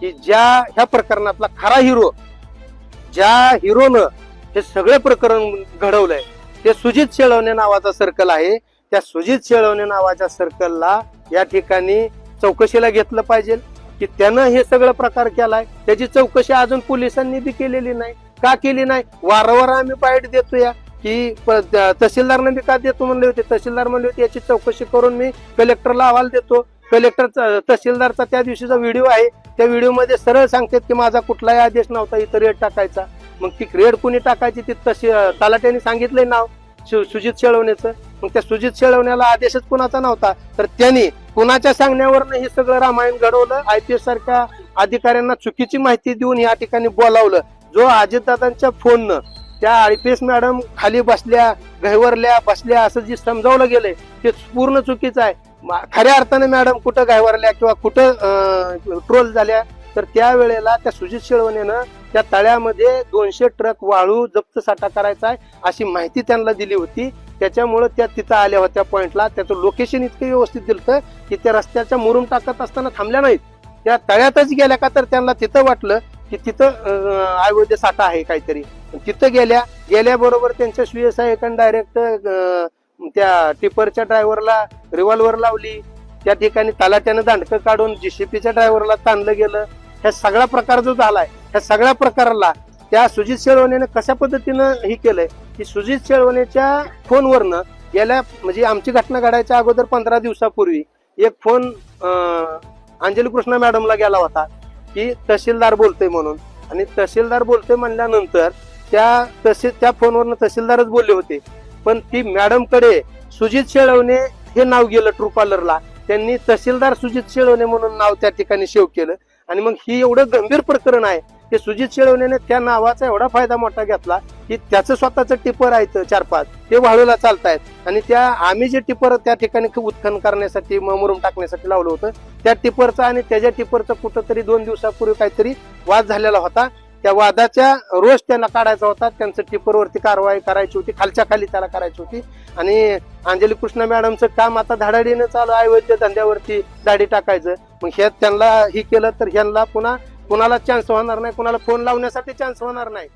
की ज्या ह्या प्रकरणातला खरा हिरो ज्या हिरोनं हे सगळे प्रकरण घडवलंय ते सुजित शेळवणे नावाचा सर्कल आहे. त्या सुजित शेळवणे नावाच्या सर्कलला या ठिकाणी चौकशीला घेतलं पाहिजे की त्यानं हे सगळं प्रकार केलाय. त्याची चौकशी अजून पोलिसांनी बी केलेली नाही. का केली नाही? वारंवार आम्ही बाईट देतो या की प- तहसीलदारनं बी का देतो म्हणले होते? तहसीलदार म्हणले होते याची चौकशी करून मी कलेक्टरला अहवाल देतो. कलेक्टर तहसीलदारचा त्या दिवशीचा व्हिडिओ आहे. त्या व्हिडिओमध्ये सरळ सांगतात की माझा कुठलाही आदेश नव्हता इथं रेड टाकायचा. मग ती रेड कुणी टाकायची ती तशी तलाट्याने सांगितलंय नाव सु- सुजित शेळवण्याचं मग त्या सुजित शेळवण्याला आदेशच कुणाचा नव्हता. तर त्यांनी कुणाच्या सांगण्यावरनं हे सगळं रामायण घडवलं आय पी एस सारख्या अधिकाऱ्यांना चुकीची माहिती देऊन या ठिकाणी बोलावलं. जो अजितदादांच्या फोननं त्या आय पी एस मॅडम खाली बसल्या गहिवरल्या बसल्या असं जे समजावलं गेलंय ते पूर्ण चुकीचं आहे. खऱ्या अर्थाने मॅडम कुठं गायवरल्या किंवा कुठं ट्रोल झाल्या तर त्यावेळेला त्या सुजित शेळवणेनं त्या तळ्यामध्ये दोनशे ट्रक वाळू जप्त साठा करायचा आहे अशी माहिती त्यांना दिली होती. त्याच्यामुळे त्या तिथं आल्या होत्या पॉईंटला त्याचं लोकेशन इतकं व्यवस्थित दिलं की त्या रस्त्याच्या मुरुम टाकत असताना थांबल्या नाहीत. त्या तळ्यातच गेल्या का तर त्यांना तिथं वाटलं की तिथं आयुर्वेद अवैध साठा आहे काहीतरी. तिथं गेल्या गेल्याबरोबर त्यांच्या स्वीय सहाय्यकांनी डायरेक्ट त्या टिपरच्या ड्रायव्हरला रिव्हॉल्वर लावली. त्या ठिकाणी तलाट्यानं दांडकं काढून जीसीपीच्या ड्रायव्हरला ताणलं गेलं. ह्या सगळा प्रकार जो झालाय ह्या सगळ्या प्रकाराला त्या सुजित शेळवणेनं कशा पद्धतीनं हे केलंय? की सुजित शेळवणेच्या फोनवरनं गेल्या म्हणजे आमची घटना घडायच्या अगोदर पंधरा दिवसापूर्वी एक फोन अंजली कृष्णा मॅडमला गेला होता. की तहसीलदार बोलतोय म्हणून. आणि तहसीलदार बोलतोय म्हणल्यानंतर त्या तहसील त्या फोनवरनं तहसीलदारच बोलले होते. पण ती मॅडमकडे सुजित शेळवणे हे नाव गेलं ट्रू त्यांनी तहसीलदार सुजित शेळवणे म्हणून नाव त्या ठिकाणी सेव्ह केलं. आणि मग ही एवढं गंभीर प्रकरण आहे ते सुजित शेळवणेने त्या नावाचा एवढा फायदा मोठा घेतला की त्याचं स्वतःचं टिपर आहे चार पाच ते वाळूला चालतायत. आणि त्या आम्ही जे टिपर त्या ठिकाणी उत्खन करण्यासाठी म- मुरुम टाकण्यासाठी लावलं होतं त्या टिपरचा आणि त्याच्या टिपरचा कुठंतरी दोन दिवसापूर्वी काहीतरी वाद झालेला होता. त्या वादाच्या रोज त्यांना काढायचा होता. त्यांचं टिपरवरती कारवाई करायची होती. खालच्या खाली त्याला करायची होती. आणि अंजली कृष्ण मॅडमचं काम आता धाडाडीनं चालू आहे. धंद्यावरती दाढी टाकायचं. मग हे त्यांना ही केलं तर ह्यांना पुन्हा कुणाला चान्स होणार नाही कुणाला फोन लावण्यासाठी चान्स होणार नाही.